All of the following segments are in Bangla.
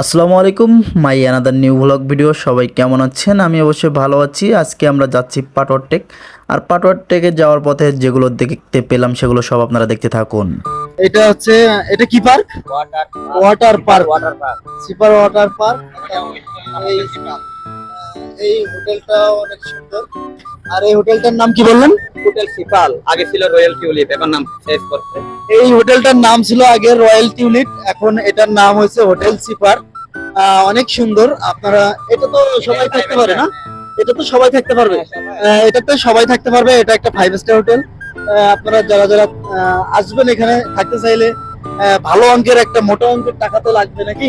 আসসালামু আলাইকুম my another new blog video সবাই কেমন আছেন? আমি অবশ্যই ভালো আছি। আজকে আমরা যাচ্ছি পাটোয়ার টেক আর পাটোয়ার টেকে যাওয়ার পথে যেগুলো দেখতে পেলাম সেগুলো সব আপনারা দেখতে থাকুন। এটা হচ্ছে এটা কি park water park water park super water park এই হোটেলটা অনেক সুন্দর। আর এই হোটেলটার নাম কি বললেন? হোটেল সিপাল আগে ছিল রয়্যাল টিউলিপ এখন নাম চেঞ্জ করছে এই হোটেলটার নাম ছিল আগে রয়্যাল টিউলিপ এখন এটার নাম হয়েছে হোটেল সিপার অনেক সুন্দর। আপনারা এটা তো সবাই থাকতে পারে না? এটা তো সবাই থাকতে পারবে। আহ, এটাতে সবাই থাকতে পারবে। এটা একটা ফাইভ স্টার হোটেল আপনারা যারা যারা আসবেন এখানে থাকতে চাইলে ভালো অঙ্কের একটা মোটা অঙ্কের টাকা তো লাগবে নাকি?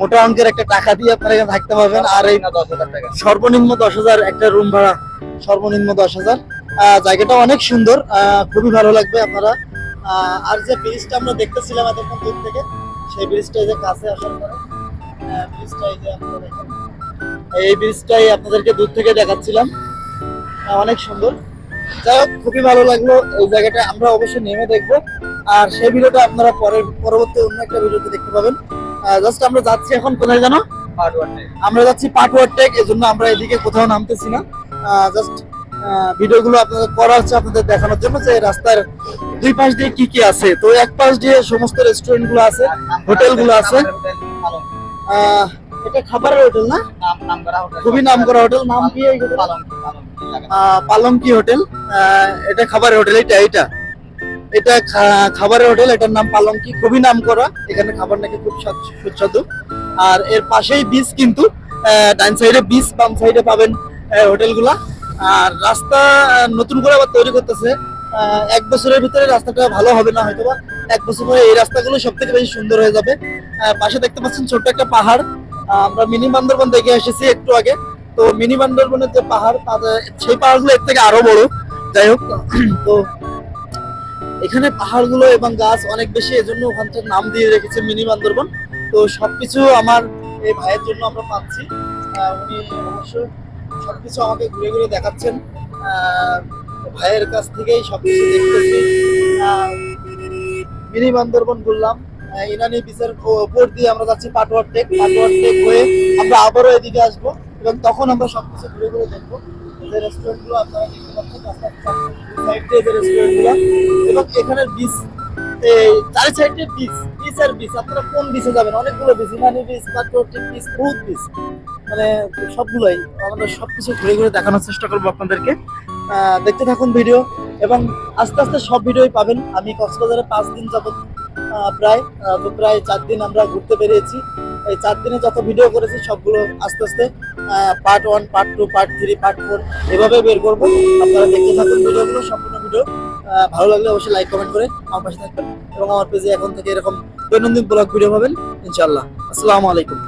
মোটা অঙ্কের একটা টাকা দিয়ে আপনারা এখানে থাকতে পারবেন। আর এই দশ হাজার টাকা। সর্বনিম্ন দশ হাজার একটা রুম ভাড়া। সর্বনিম্ন দশ হাজার। জায়গাটা অনেক সুন্দর। আহ, খুবই ভালো লাগবে আপনারা। আহ, আর যে ব্রিজটা আমরা দেখতেছিলাম এতক্ষণ দূর থেকে সেই ব্রিজটা এই যে কাছে আসার পরে। এই ব্রিজটাই আপনাদেরকে দূর থেকে দেখাচ্ছিলাম। অনেক সুন্দর। যাই হোক খুবই ভালো লাগল এই জায়গাটা। আমরা অবশ্যই নেমে দেখব। আর সেই ভিডিওটা আপনারা পরের পরবর্তী অন্য একটা ভিডিওতে দেখতে পাবেন। জাস্ট আমরা যাচ্ছি এখন কোথায় জানো? আমরা যাচ্ছি পাটওয়ার টেক এই জন্য আমরা এদিকে কোথাও নামতেছি না। জাস্ট ভিডিওগুলো আপনাদের করা হচ্ছে আপনাদের দেখানোর জন্য যে রাস্তার দুই পাশ দিয়ে কি কি আছে। তো এক পাশ দিয়ে সমস্ত রেস্টুরেন্টগুলো আছে হোটেলগুলো আছে। আহ, এটা খাবারের হোটেল না? খুবই নাম করা হোটেল। নাম কি পালঙ্কি হোটেল? এটা খাবারের হোটেল এটা এটা খাবারের হোটেল এটার নাম পালঙ্কি খুবই নাম করা। এখানে খাবার নাকি খুব স্বাদ- সুস্বাদু। আর এর পাশেই বিচ কিন্তু ডান সাইডে বিচ বাম সাইডে পাবেন হোটেলগুলা। আর রাস্তা নতুন করে আবার তৈরি করতেছে। আহ, এক বছরের ভিতরে রাস্তাটা ভালো হবে না হয়তো বা এক বছর পরে এই রাস্তাগুলো সব থেকে বেশি সুন্দর হয়ে যাবে। পাশে দেখতে পাচ্ছেন ছোট্ট একটা পাহাড়। আমরা মিনি বান্দরবন দেখে এসেছি একটু আগে। তো মিনি বান্দরবনের যে পাহাড় সেই পাহাড়গুলো এর থেকে আরও বড়। যাই হোক, তো এখানে পাহাড়গুলো এবং গাছ অনেক বেশি, এজন্য ওখানটার নাম দিয়ে রেখেছে মিনি বান্দরবন। তো সবকিছু আমার এই ভাইয়ের জন্য আমরা পাচ্ছি। উনি অবশ্য সবকিছু আমাকে ঘুরে ঘুরে দেখাচ্ছেন। ভাইয়ের কাছ থেকেই সবকিছু দেখতেছি। মিনি বান্দরবন ঘুরলাম। ইনানি বিচের উপর দিয়ে আমরা যাচ্ছি পাটোয়ার টেক। পাটোয়ার টেক হয়ে আমরা আবারও এদিকে আসব এবং তখন আমরা সবকিছু ঘুরে ঘুরে দেখব। এবং এখানের আপনারা কোন বিচে যাবেন? অনেকগুলো বিচ মানে সবগুলোই। আমরা সবকিছু ঘুরে ঘুরে দেখানোর চেষ্টা করব আপনাদেরকে। দেখতে থাকুন ভিডিও এবং আস্তে আস্তে সব ভিডিওই পাবেন। আমি কক্সবাজারে পাঁচ দিন আহ, প্রায় তো প্রায় চার দিন আমরা ঘুরতে বেরিয়েছি। এই চার দিনে যত ভিডিও করেছি সবগুলো আস্তে আস্তে part one part two part three part four এভাবে বের করব। আপনারা দেখতে থাকুন ভিডিওগুলো সম্পূর্ণ ভিডিও। ভালো লাগলে অবশ্যই লাইক কমেন্ট করে আমার পাশে থাকবেন এবং আমার পেজে এখন থেকে এরকম দৈনন্দিন ব্লগ ভিডিও পাবেন ইনশাল্লাহ আসসালামু আলাইকুম।